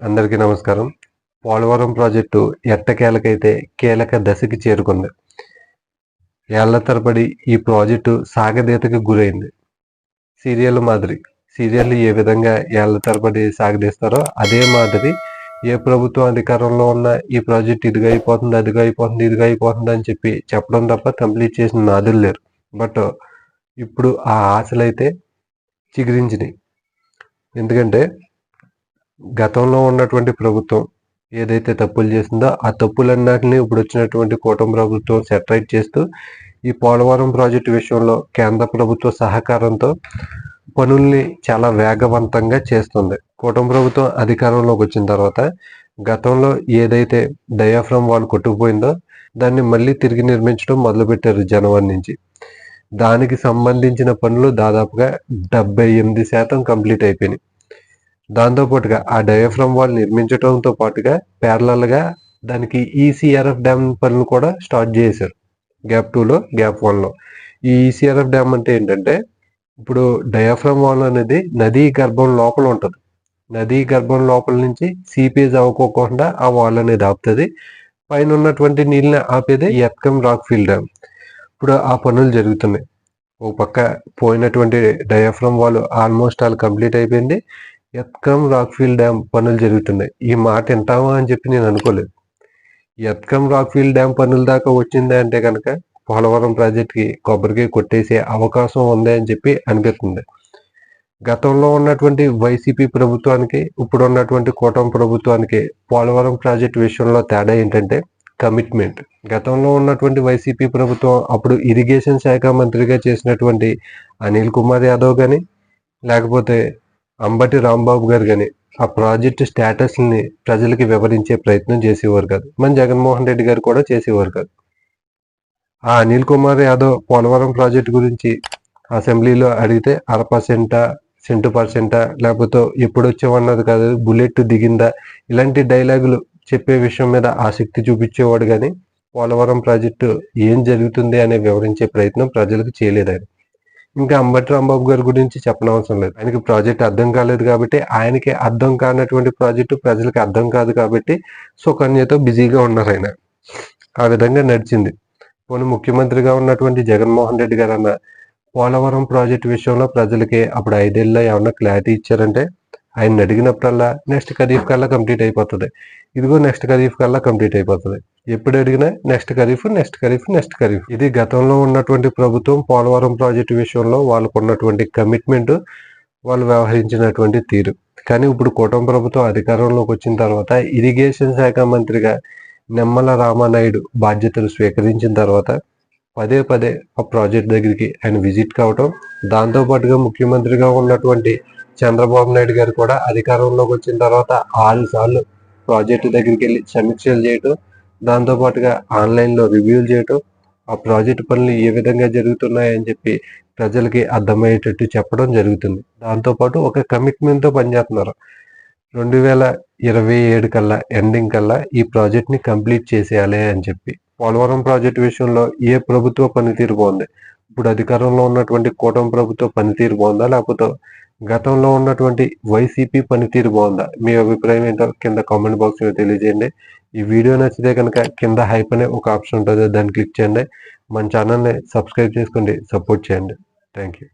అందరికీ నమస్కారం. పోలవరం ప్రాజెక్టు ఎట్టకేలకైతే కీలక దశకి చేరుకుంది. ఏళ్ళ తరబడి ఈ ప్రాజెక్టు సాగదీతకి గురైంది. సీరియల్ మాదిరి సీరియల్ ఏ విధంగా ఏళ్ళ తరబడి సాగదీస్తారో అదే మాదిరి ఏ ప్రభుత్వం అధికారంలో ఉన్న ఈ ప్రాజెక్ట్ ఇదిగా అయిపోతుంది అదిగా అయిపోతుంది ఇదిగా అయిపోతుంది అని చెప్పి చెప్పడం తప్ప కంప్లీట్ చేసిన నాదులు లేరు. బట్ ఇప్పుడు ఆ ఆశలైతే చిగురించినాయి. ఎందుకంటే గతంలో ఉన్నటువంటి ప్రభుత్వం ఏదైతే తప్పులు చేసిందో ఆ తప్పులన్నింటినీ ఇప్పుడు వచ్చినటువంటి కూటమి ప్రభుత్వం సెటరైట్ చేస్తూ ఈ పోలవరం ప్రాజెక్టు విషయంలో కేంద్ర ప్రభుత్వ సహకారంతో పనుల్ని చాలా వేగవంతంగా చేస్తుంది. కూటమి ప్రభుత్వం అధికారంలోకి వచ్చిన తర్వాత గతంలో ఏదైతే డయాఫ్రమ్ వాళ్ళు కొట్టుకుపోయిందో దాన్ని మళ్ళీ తిరిగి నిర్మించడం మొదలుపెట్టారు జనవరి నుంచి. దానికి సంబంధించిన పనులు దాదాపుగా డెబ్బై ఎనిమిది శాతం కంప్లీట్ అయిపోయినాయి. దాంతోపాటుగా ఆ డయాఫ్రమ్ వాల్ నిర్మించడంతో పాటుగా ప్యారలల్గా దానికి ఈసీఆర్ఎఫ్ డ్యామ్ పనులు కూడా స్టార్ట్ చేశారు. గ్యాప్ టూలో గ్యాప్ వన్లో. ఈ ఈసీఆర్ఎఫ్ డ్యామ్ అంటే ఏంటంటే ఇప్పుడు డయాఫ్రమ్ వాల్ అనేది నదీ గర్భం లోపల ఉంటుంది. నదీ గర్భం లోపల నుంచి సీపేజ్ అవ్వకోకుండా ఆ వాల్ అనేది ఆపుతుంది. పైన ఉన్నటువంటి నీళ్ళని ఆపేది ఎత్కం రాక్ ఫీల్డ్ డ్యామ్. ఇప్పుడు ఆ పనులు జరుగుతున్నాయి. ఒక పక్క పోయినటువంటి diaphragm wall almost all complete అయిపోయింది. ఎత్కమ్ రాక్ఫీల్ డ్యామ్ పనులు జరుగుతున్నాయి. ఈ మాట వింటామా అని చెప్పి నేను అనుకోలేదు. ఎత్కమ్ రాక్ఫీల్ డ్యామ్ పనుల దాకా వచ్చింది అంటే కనుక పోలవరం ప్రాజెక్ట్కి కొబ్బరికాయ కొట్టేసే అవకాశం ఉంది అని చెప్పి అనిపిస్తుంది. గతంలో ఉన్నటువంటి వైసీపీ ప్రభుత్వానికి ఇప్పుడు ఉన్నటువంటి కూటమి ప్రభుత్వానికి పోలవరం ప్రాజెక్ట్ విషయంలో తేడా ఏంటంటే కమిట్మెంట్. గతంలో ఉన్నటువంటి వైసీపీ ప్రభుత్వం అప్పుడు ఇరిగేషన్ శాఖ మంత్రిగా చేసినటువంటి అనిల్ కుమార్ యాదవ్ కానీ లేకపోతే అంబటి రాంబాబు గారు కానీ ఆ ప్రాజెక్టు స్టేటస్ని ప్రజలకి వివరించే ప్రయత్నం చేసేవారు కాదు. మన జగన్మోహన్ రెడ్డి గారు కూడా చేసేవారు కాదు. ఆ అనిల్ కుమార్ యాదవ్ పోలవరం ప్రాజెక్టు గురించి అసెంబ్లీలో అడిగితే అర పర్సెంటా సెంటు పర్సెంటా లేకపోతే ఎప్పుడు వచ్చేవన్నది కాదు బుల్లెట్ దిగిందా ఇలాంటి డైలాగులు చెప్పే విషయం మీద ఆసక్తి చూపించేవాడు కానీ పోలవరం ప్రాజెక్టు ఏం జరుగుతుంది అనే వివరించే ప్రయత్నం ప్రజలకు చేయలేదు ఆయన. ఇంకా అంబటి రాంబాబు గారి గురించి చెప్పనవసరం లేదు. ఆయనకి ప్రాజెక్ట్ అర్థం కాలేదు కాబట్టి ఆయనకి అర్థం కానటువంటి ప్రాజెక్టు ప్రజలకు అర్థం కాదు కాబట్టి సుకన్యతో బిజీగా ఉన్నారు ఆయన. ఆ విధంగా నడిచింది. పోనీ ముఖ్యమంత్రిగా ఉన్నటువంటి జగన్మోహన్ రెడ్డి గారు అన్న పోలవరం ప్రాజెక్ట్ విషయంలో ప్రజలకి అప్పుడు ఐదేళ్ళలో ఏమన్నా క్లారిటీ ఇచ్చారంటే? ఆయన అడిగినప్పుడల్లా నెక్స్ట్ ఖరీఫ్ కల్లా కంప్లీట్ అయిపోతుంది. ఇదిగో నెక్స్ట్ ఖరీఫ్ కల్లా కంప్లీట్ అయిపోతుంది. ఎప్పుడు అడిగినా next Kharif next Kharif next Kharif. ఇది గతంలో ఉన్నటువంటి ప్రభుత్వం పోలవరం ప్రాజెక్టు విషయంలో వాళ్ళకు ఉన్నటువంటి కమిట్మెంట్ వాళ్ళు వ్యవహరించినటువంటి తీరు. కానీ ఇప్పుడు కూటమి ప్రభుత్వం అధికారంలోకి వచ్చిన తర్వాత ఇరిగేషన్ శాఖ మంత్రిగా నిమ్మల రామానాయుడు బాధ్యతలు స్వీకరించిన తర్వాత పదే పదే ఆ ప్రాజెక్ట్ దగ్గరికి ఆయన విజిట్ కావటం దాంతోపాటుగా ముఖ్యమంత్రిగా ఉన్నటువంటి చంద్రబాబు నాయుడు గారు కూడా అధికారంలోకి వచ్చిన తర్వాత ఆరు సార్లు ప్రాజెక్టు దగ్గరికి వెళ్ళి సమీక్షలు చేయటం దాంతోపాటుగా ఆన్లైన్లో రివ్యూలు చేయటం ఆ ప్రాజెక్టు పనులు ఏ విధంగా జరుగుతున్నాయని చెప్పి ప్రజలకి అర్థమయ్యేటట్టు చెప్పడం జరుగుతుంది. దాంతోపాటు ఒక కమిట్మెంట్తో పనిచేస్తున్నారు. రెండు వేల ఇరవై ఏడు కల్లా ఎండింగ్ కల్లా ఈ ప్రాజెక్ట్ని కంప్లీట్ చేసేయాలి అని చెప్పి. పోలవరం ప్రాజెక్టు విషయంలో ఏ ప్రభుత్వ పనితీరు బాగుంది? ఇప్పుడు అధికారంలో ఉన్నటువంటి కూటమి ప్రభుత్వ పనితీరు బాగుందా? లేకపోతే గతంలో ఉన్నటువంటి వైసీపీ పనితీరు బాగుందా? మీ అభిప్రాయం ఏంటో కింద కామెంట్ బాక్స్లో తెలియజేయండి. ఈ వీడియో నచ్చితే కనుక కింద హైప్ అనే ఒక ఆప్షన్ ఉంటుంది దాన్ని క్లిక్ చేయండి. మన ఛానల్ని సబ్స్క్రైబ్ చేసుకోండి సపోర్ట్ చేయండి. Thank you